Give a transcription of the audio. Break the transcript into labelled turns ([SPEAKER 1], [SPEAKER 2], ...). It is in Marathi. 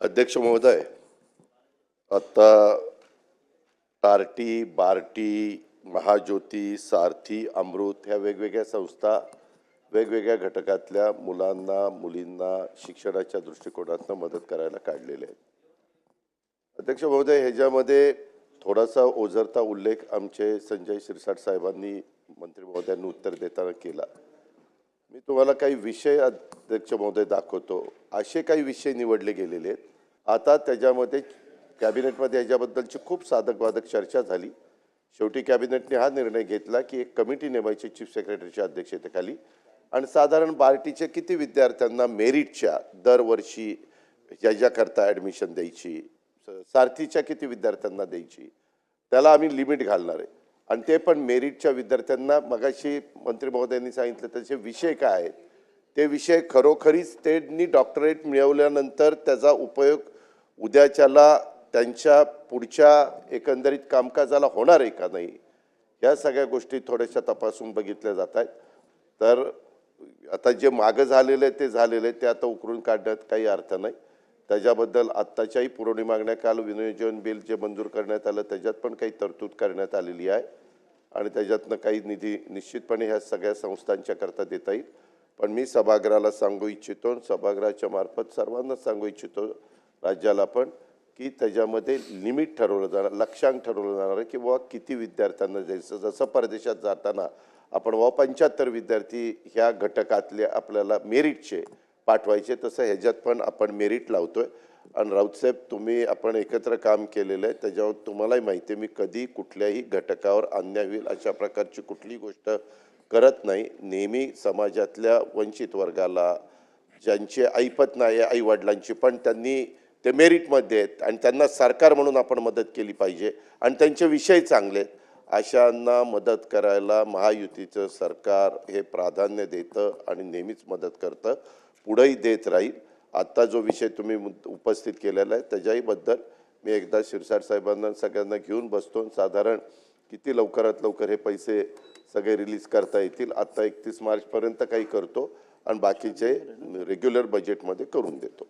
[SPEAKER 1] अध्यक्ष महोदय आता टार्टी बार्टी महाज्योती सारथी अमृत ह्या वेगवेगळ्या संस्था वेगवेगळ्या घटकातल्या मुलांना मुलींना शिक्षणाच्या दृष्टिकोनातनं मदत करायला काढलेले आहेत. अध्यक्ष महोदय ह्याच्यामध्ये थोडासा ओझरता उल्लेख आमचे संजय शिरसाट साहेबांनी मंत्री महोदयांनी उत्तर देताना केला. मी तुम्हाला काही विषय अध्यक्ष महोदय दाखवतो. असे काही विषय निवडले गेलेले आहेत. आता त्याच्यामध्ये कॅबिनेटमध्ये याच्याबद्दलची खूप साधक बाधक चर्चा झाली. शेवटी कॅबिनेटने हा निर्णय घेतला की एक कमिटी नेमायची चीफ सेक्रेटरीच्या अध्यक्षतेखाली. आणि साधारण बार्टीचे किती विद्यार्थ्यांना मेरिटच्या दरवर्षी ज्याच्याकरता ॲडमिशन द्यायची सारथीच्या किती विद्यार्थ्यांना द्यायची त्याला आम्ही लिमिट घालणार आहे. आणि ते पण मेरिटच्या विद्यार्थ्यांना मगाशी मंत्री महोदयांनी सांगितलं त्याचे विषय काय आहेत? ते विषय खरोखरीच त्यांनी डॉक्टरेट मिळवल्यानंतर त्याचा उपयोग उद्याच्याला त्यांच्या पुढच्या एकंदरीत कामकाजाला होणार आहे का नाही? या सगळ्या गोष्टी थोड्याशा तपासून बघितल्या जात आहेत. तर आता जे मागं झालेलं आहे ते झालेलं आहे ते आता उकरून काढण्यात काही अर्थ नाही. त्याच्याबद्दल आत्ताच्याही पुरवणी मागण्या काल विनियोजन बिल जे मंजूर करण्यात आलं त्याच्यात पण काही तरतूद करण्यात आलेली आहे. आणि त्याच्यातनं काही निधी निश्चितपणे ह्या सगळ्या संस्थांच्या करता देता येईल. पण मी सभागृहाला सांगू इच्छितो आणि सभागृहाच्या मार्फत सर्वांनाच सांगू इच्छितो राज्याला पण की त्याच्यामध्ये लिमिट ठरवलं जाणार लक्षांक ठरवलं जाणार आहे की बाबा किती विद्यार्थ्यांना जायचं जसं परदेशात जाताना आपण व पंच्याहत्तर विद्यार्थी ह्या घटकातले आपल्याला मेरिटचे पाठवायचे तसं ह्याच्यात पण आपण मेरिट आहे आणि राऊतसाहेब तुम्ही आपण एकत्र काम केलेलं आहे त्याच्यावर तुम्हालाही माहिती आहे मी कधी कुठल्याही घटकावर अन्याय होईल अशा प्रकारची कुठलीही गोष्ट करत नाही. नेहमी समाजातल्या वंचित वर्गाला ज्यांचे ऐपत नाही आहे आईवडिलांची पण त्यांनी ते मेरिटमध्ये आहेत. आणि त्यांना सरकार म्हणून आपण मदत केली पाहिजे. आणि त्यांचे विषय चांगले आहेत. अशांना मदत करायला महायुतीचं सरकार हे प्राधान्य देतं आणि नेहमीच मदत करतं पुढंही देत राहील. आत्ता जो विषय तुम्ही उपस्थित केलेला आहे त्याच्याहीबद्दल मी एकदा शिरसाट साहेबांना सगळ्यांना घेऊन बसतो. आणि साधारण किती लवकरात लवकर हे पैसे सगळे रिलीज करता येतील आत्ता एकतीस मार्चपर्यंत काही करतो आणि बाकीचे रेग्युलर बजेटमध्ये करून देतो.